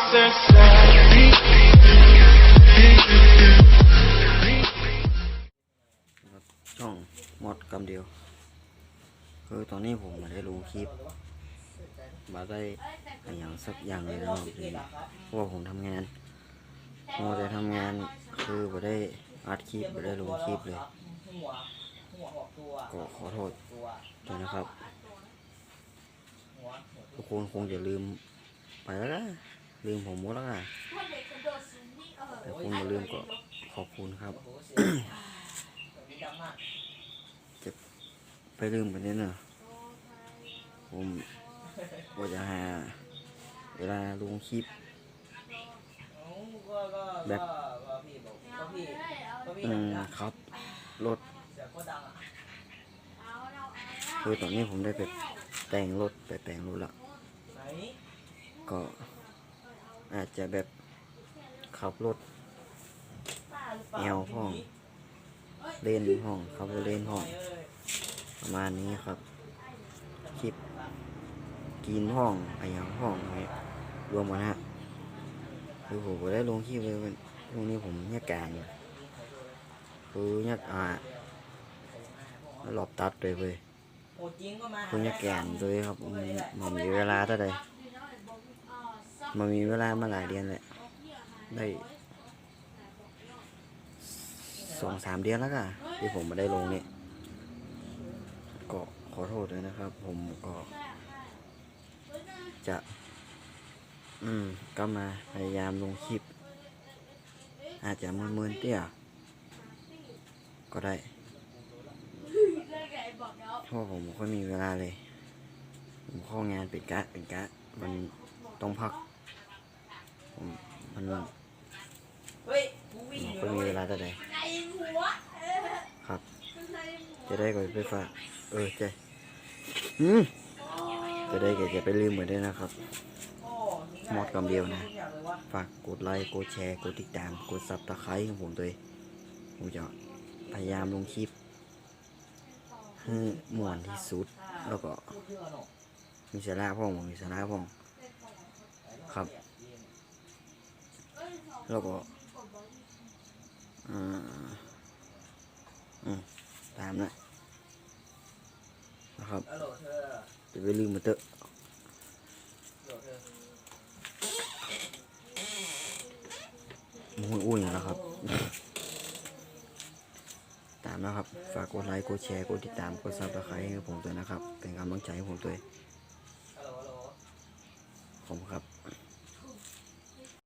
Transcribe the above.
ช่องหมดกำเดียว คือตอนนี้ผมไมาได้ลงคลิปมาได้อย่างสักอย่างเลยนะครับพี่เพราะว่าผมทำงานมัวแต่ทำงานคือไม่ได้อัดคลิปไม่ได้ลงคลิปเลยก็ขอโทษด้วยนะครับทุกคนคงจะลืมไปแล้วนะ ลืมผมหมดแล้วนะแต่คุณมาลืมก็ขอบคุณครับโอ้โหเสียแบบนี้ดังมากไปลืมไปนิดหน่อยผมว่าจะหาเวลาลงคลิปเอ้าก็ก็แบบก็ก็พี่บอกก็พี่ก็พี่อืมนะครับรถเสียงก็ดังอะคือตอนนี้ผมได้ไปแต่งรถไปแต่งรถละไหนก็ อาจจะแบบขับรถป้าหรือเปล่าแอวห้อง เล่นห้องขับรถเล่นห้องเอ้ยประมาณนี้ครับ คลิปกินห้องอะไรอย่างห้องอะไรรวมกันฮะคือผมก็ได้ลงคลิปเลยวันพรุ่งนี้ผมแยกการอยู่คือแยกอ่าหลอบตัดเลยเว้ยโอ้จริงก็มาคือแยกแกนเลยครับมันมันมีเวลาเท่าใด มันมีเวลามาหลายเดือนแหละ ได้สองสามเดือนแล้วก็ที่ผมมาได้ลงนี่ก็ขอโทษด้วยนะครับ ผมก็จะ อืม ก็มาพยายามลงคลิป อาจจะมืนมืนๆเตี้ยก็ได้เพราะผมไม่ค่อยมีเวลาเลย ผมเข้างานเป็นกะเป็นกะ มันต้องพัก มันเฮ้ยกูวิ่งไม่อยู่ค่อยมีเวนะเว้ยลาเท่าใดในหัวเออครับ จะได้ก็ไปฝากเออใจอืมจะได้ก็จะไปลืมเหมือนเดิมนะครับโอ้หมดคำเดียวนะ ฝากกดไลค์ กดแชร์ กดติดตาม กดซับตะไคร้ของผมด้วยผมจะพยายามลงคลิปให้ม่วนที่สุด แล้วก็มีสาระพ่องมีสาระพ่องครับ แล้วก็อ่าอืมตามนะนะครับจะไปลืมมันเตอะฮัลโหอมุ้ยอุ้ยนะครับ ตามนะครับ ฝากกดไลค์ กดแชร์ กดติดตาม กดซับสไครต์ให้ผมด้วยนะครับ เป็นกำลังใจให้ผมด้วยฮัลโหลฮัลโหลขอบคุณครับ